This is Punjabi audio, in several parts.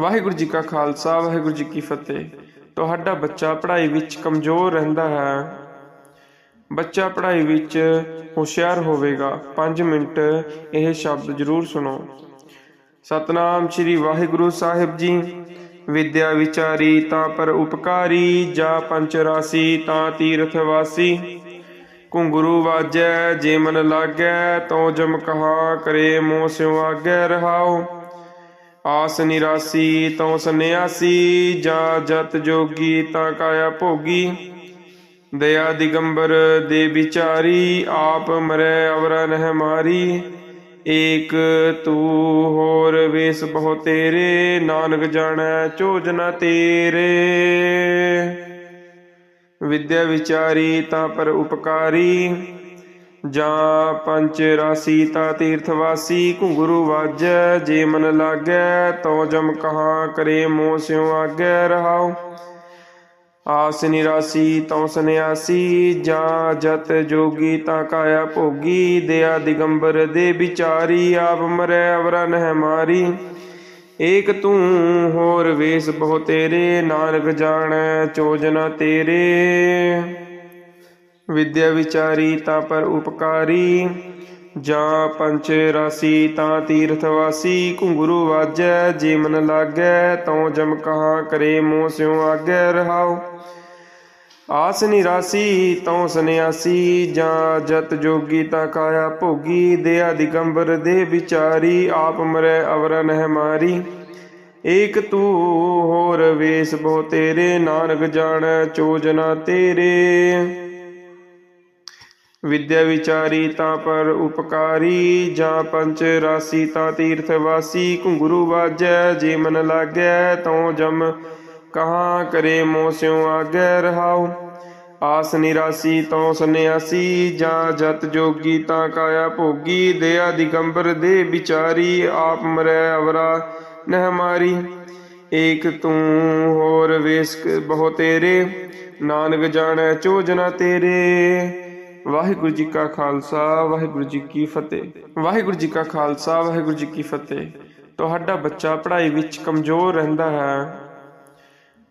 ਵਾਹਿਗੁਰੂ ਜੀ ਕਾ ਖਾਲਸਾ, ਵਾਹਿਗੁਰੂ ਜੀ ਕੀ ਫਤਿਹ। ਤੁਹਾਡਾ ਬੱਚਾ ਪੜ੍ਹਾਈ ਵਿੱਚ ਕਮਜ਼ੋਰ ਰਹਿੰਦਾ ਹੈ। ਬੱਚਾ ਪੜ੍ਹਾਈ ਵਿੱਚ ਹੁਸ਼ਿਆਰ ਹੋਵੇਗਾ। 5 ਮਿੰਟ ਇਹ ਸ਼ਬਦ ਜ਼ਰੂਰ ਸੁਣੋ। ਸਤਨਾਮ ਸ੍ਰੀ ਵਾਹਿਗੁਰੂ ਸਾਹਿਬ ਜੀ। ਵਿਦਿਆ ਵਿਚਾਰੀ ਤਾਂ ਪਰ ਉਪਕਾਰੀ, ਜਾ ਪੰਚ ਰਾਸੀ ਤਾਂ ਤੀਰਥ ਵਾਸੀ। ਘੁੰਗਰੂ ਵਾਜੈ, ਜੇ ਮਨ ਲਾਗੈ, ਤਉ ਜਮ ਕਹਾ, ਕਰੇ ਮੋਹ ਸਿਉ ਆਗੈ, ਰਹਾਉ। ਆਸ ਨਿਰਾਸੀ ਤਉ ਸੰਨਿਆਸੀ, ਜਾ ਜਤ ਜੋਗੀ ਤਾਂ ਕਾਇਆ ਭੋਗੀ। ਦਇਆ ਦਿਗੰਬਰ ਦੇ ਵਿਚਾਰੀ, ਆਪ ਮਰੈ ਅਵਰ ਨਹਿ ਮਾਰੀ। ਏਕ ਤੂ ਹੋਰ ਵੇਸ ਬਹੁ ਤੇਰੇ, ਨਾਨਕ ਜਾਣੈ ਚੋਜ ਨ ਤੇਰੇ। ਵਿਦਿਆ ਵਿਚਾਰੀ ਤਾਂ ਪਰ ਉਪਕਾਰੀ ਜਾਂ ਪੰਚ ਰਾਸੀ ਤਾ ਤੀਰਥ ਵਾਸੀ ਘੁੰਗਰੂ ਵਾਜੈ, ਜੇ ਮਨ ਲਾਗੈ, ਤਉ ਜਮ ਕਹਾ ਕਰੇ ਮੋਹ ਸਿਉ ਆਗੈ, ਰਹਾਉ। ਆਸ ਨਿਰਾਸੀ, ਤਉ ਸੰਨਿਆਸੀ, ਜਾਂ ਜਤ ਜੋਗੀ ਤਾਂ ਕਾਇਆ ਭੋਗੀ, ਦਿਆ ਦਿਗੰਬਰ ਦੇ ਵਿਚਾਰੀ, ਆਪ ਮਰੈ ਅਵਰਾ ਨਹਿ ਮਾਰੀ। ਏਕ ਤੂੰ ਹੋਰ ਵੇਸ ਬਹੁ ਤੇਰੇ, ਨਾਨਕ ਜਾਣੈ ਚੋਜਨਾ ਤੇਰੇ। ਵਿਦਿਆ ਵਿਚਾਰੀ ਤਾਂ ਪਰ ਉਪਕਾਰੀ। ਜਾਂ ਪੰਚ ਰਾਸੀ ਤਾਂ ਤੀਰਥ ਵਾਸੀ। ਘੁੰਗਰੂ ਵਾਜੈ, ਜੇ ਮਨ ਲਾਗੈ, ਤਉ ਜਮ ਕਹਾ ਕਰੇ ਮੋਹ ਸਿਉ ਆਗੈ ਰਹਾਉ। ਆਸ ਨਿਰਾਸੀ, ਤਉ ਸੰਨਿਆਸੀ। ਜਾਂ ਜਤ ਜੋਗੀ ਤਾਂ ਕਾਇਆ ਭੋਗੀ। ਦਇਆ ਦਿਗੰਬਰ ਦੇ ਵਿਚਾਰੀ। ਆਪ ਮਰੈ ਅਵਰ ਨਹਿ ਮਾਰੀ। ਏਕ ਤੂ ਹੋਰ ਵੇਸ ਬਹੁ ਤੇਰੇ। ਨਾਨਕ ਜਾਣੈ ਚੋਜਨਾ ਤੇਰੇ। ਵਿਦਿਆ ਵਿਚਾਰੀ ਤਾਂ ਪਰ ਉਪਕਾਰੀ, ਜਾਂ ਪੰਚ ਰਾਸੀ ਤਾਂ ਤੀਰਥ ਵਾਸੀ ਘੁੰਗਰੂ ਵਾਜੈ, ਜੇ ਮਨ ਲਾਗੈ, ਤਉ ਜਮ ਕਹਾ ਕਰੇ ਮੋਹ ਸਿਉ ਆਗੈ ਰਹਾਉ। ਆਸ ਨਿਰਾਸੀ, ਤਉ ਸੰਨਿਆਸੀ, ਜਾਂ ਜਤ ਜੋਗੀ ਤਾਂ ਕਾਇਆ ਭੋਗੀ। ਦਇਆ ਦਿਗੰਬਰ ਦੇ ਵਿਚਾਰੀ, ਆਪ ਮਰੈ ਅਵਰਾ ਨਹਿ ਮਾਰੀ। ਏਕ ਤੂੰ ਹੋਰ ਵੇਸਕ ਬਹੁ ਤੇਰੇ, ਨਾਨਕ ਜਾਣੈ ਚੋਜਨਾ ਤੇਰੇ। ਵਾਹਿਗੁਰੂ ਜੀ ਕਾ ਖਾਲਸਾ, ਵਾਹਿਗੁਰੂ ਜੀ ਕੀ ਫਤਿਹ। ਵਾਹਿਗੁਰੂ ਜੀ ਕਾ ਖਾਲਸਾ, ਵਾਹਿਗੁਰੂ ਜੀ ਕੀ ਫਤਿਹ। ਤੁਹਾਡਾ ਬੱਚਾ ਪੜ੍ਹਾਈ ਵਿੱਚ ਕਮਜ਼ੋਰ ਰਹਿੰਦਾ ਹੈ।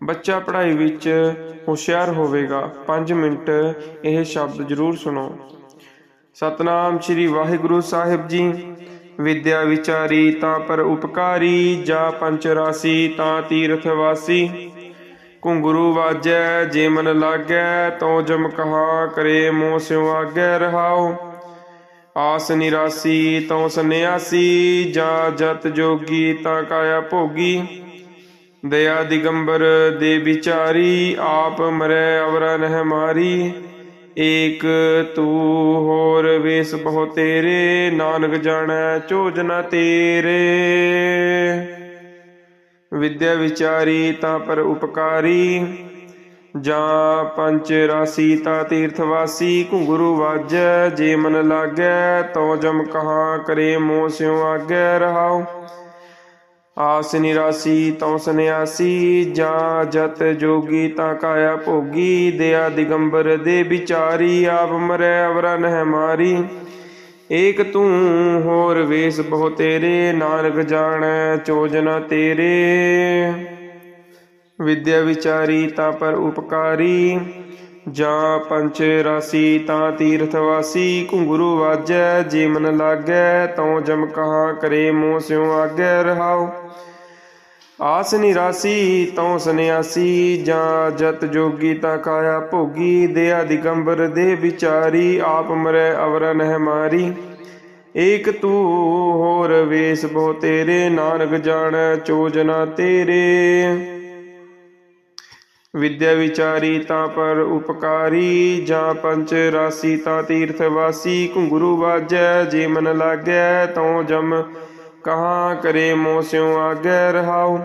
ਬੱਚਾ ਪੜ੍ਹਾਈ ਵਿੱਚ ਹੁਸ਼ਿਆਰ ਹੋਵੇਗਾ। 5 ਮਿੰਟ ਇਹ ਸ਼ਬਦ ਜ਼ਰੂਰ ਸੁਣੋ। ਸਤਨਾਮ ਸ੍ਰੀ ਵਾਹਿਗੁਰੂ ਸਾਹਿਬ ਜੀ। ਵਿਦਿਆ ਵਿਚਾਰੀ ਤਾਂ ਪਰ ਉਪਕਾਰੀ, ਜਾ ਪੰਚ ਰਾਸੀ ਤਾਂ ਤੀਰਥ ਵਾਸੀ। ਘੁੰਗਰੂ ਵਾਜੈ, ਜੇ ਮਨ ਲਾਗੈ, ਤਉ ਜਮ ਕਹਾ ਕਰੇ ਮੋਹ ਸਿਉ ਆਗੈ ਰਹਾਉ। ਆਸ ਨਿਰਾਸੀ, ਤਉ ਸੰਨਿਆਸੀ, ਜਾਂ ਜਤ ਜੋਗੀ ਤਾਂ ਕਾਇਆ ਭੋਗੀ। ਦਇਆ ਦਿਗੰਬਰ ਦੇ ਵਿਚਾਰੀ, ਆਪ ਮਰੈ ਅਵਰ ਨਹਿ ਮਾਰੀ। ਏਕ ਤੂ ਹੋਰ ਵੇਸ ਬਹੁ ਤੇਰੇ, ਨਾਨਕ ਜਾਣੈ ਚੋਜਨਾ ਤੇਰੇ। ਵਿਦਿਆ ਵਿਚਾਰੀ ਤਾਂ ਪਰ ਉਪਕਾਰੀ। ਜਾਂ ਪੰਚ ਰਾਸੀ ਤਾ ਤੀਰਥ ਵਾਸੀ ਘੁੰਗਰੂ ਵਾਜੈ, ਜੇ ਮਨ ਲਾਗੈ, ਤਉ ਜਮ ਕਹਾ ਕਰੇ ਮੋਹ ਸਿਉ ਆਗੈ, ਰਹਾਉ। ਆਸ ਨਿਰਾਸੀ, ਤਉ ਸੰਨਿਆਸੀ, ਜਾਂ ਜਤ ਜੋਗੀ ਤਾਂ ਕਾਇਆ ਭੋਗੀ ਦਇਆ ਦਿਗੰਬਰ ਦੇ ਵਿਚਾਰੀ, ਆਪ ਮਰੈ ਅਵਰ ਨਹਿ ਮਾਰੀ। ਏਕ ਤੂੰ ਹੋਰ ਵੇਸ ਬਹੁ ਤੇਰੇ, ਨਾਨਕ ਜਾਣੈ ਚੋਜਨਾ ਤੇਰੇ। ਵਿਦਿਆ ਵਿਚਾਰੀ ਤਾ ਪਰ ਉਪਕਾਰੀ, ਜਾਂ ਪੰਚ ਰਾਸੀ ਤਾਂ ਤੀਰਥ ਵਾਸੀ। ਘੁੰਗਰੂ ਵਾਜੈ, ਜੇ ਮਨ ਲਾਗੈ, ਤਉ ਜਮ ਕਹਾ ਕਰੇ ਮੋਹ ਸਿਉ ਆਗੈ, ਰਹਾਉ। ਆਸ ਨਿਰਾਸੀ, ਤਉ ਸੰਨਿਆਸੀ, ਜਾਂ ਜਤ ਜੋਗੀ ਤਾਂ ਕਾਇਆ ਭੋਗੀ ਦਇਆ ਦਿਗੰਬਰ ਦੇ ਵਿਚਾਰੀ, ਆਪ ਮਰੈ ਅਵਰ ਨਹਿ ਮਾਰੀ। ਏਕ ਤੂ ਹੋਰ ਵੇਸ ਬਹੁ ਤੇਰੇ, ਨਾਨਕ ਜਾਣੈ ਚੋਜਨਾ ਤੇਰੇ। ਵਿਦਿਆ ਵਿਚਾਰੀ ਤਾਂ ਪਰ ਉਪਕਾਰੀ, ਜਾਂ ਪੰਚ ਰਾਸੀ ਤਾਂ ਤੀਰਥ ਵਾਸੀ। ਘੁੰਗਰੂ ਵਾਜੈ, ਜੇ ਮਨ ਲਾਗੈ, ਤਉ ਜਮ ਕਹਾਂ ਕਰੇ ਮੋਹ ਸਿਉ ਆਗੈ ਰਹਾਉ?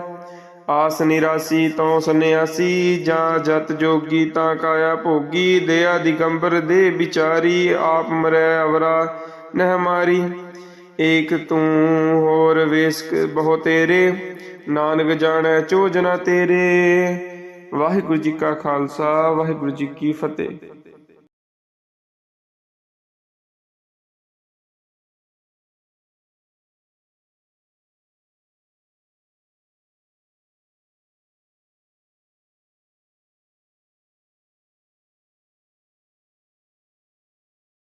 ਆਸ ਨਿਰਾਸੀ ਤਉ ਸੰਨਿਆਸੀ, ਜਾਂ ਜਤ ਜੋਗੀ ਤਾਂ ਕਾਇਆ ਭੋਗੀ? ਦਇਆ ਦਿਗੰਬਰ ਦੇ ਵਿਚਾਰੀ, ਆਪ ਮਰੈ ਅਵਰਾ ਨਹਿ ਮਾਰੀ। ਏਕ ਤੂੰ ਹੋਰ ਵੇਸਕ ਬਹੁ ਤੇਰੇ, ਨਾਨਕ ਜਾਣੈ ਚੋਜਨਾ ਤੇਰੇ। ਵਾਹਿਗੁਰੂ ਜੀ ਕਾ ਖਾਲਸਾ, ਵਾਹਿਗੁਰੂ ਜੀ ਕੀ ਫਤਿਹ।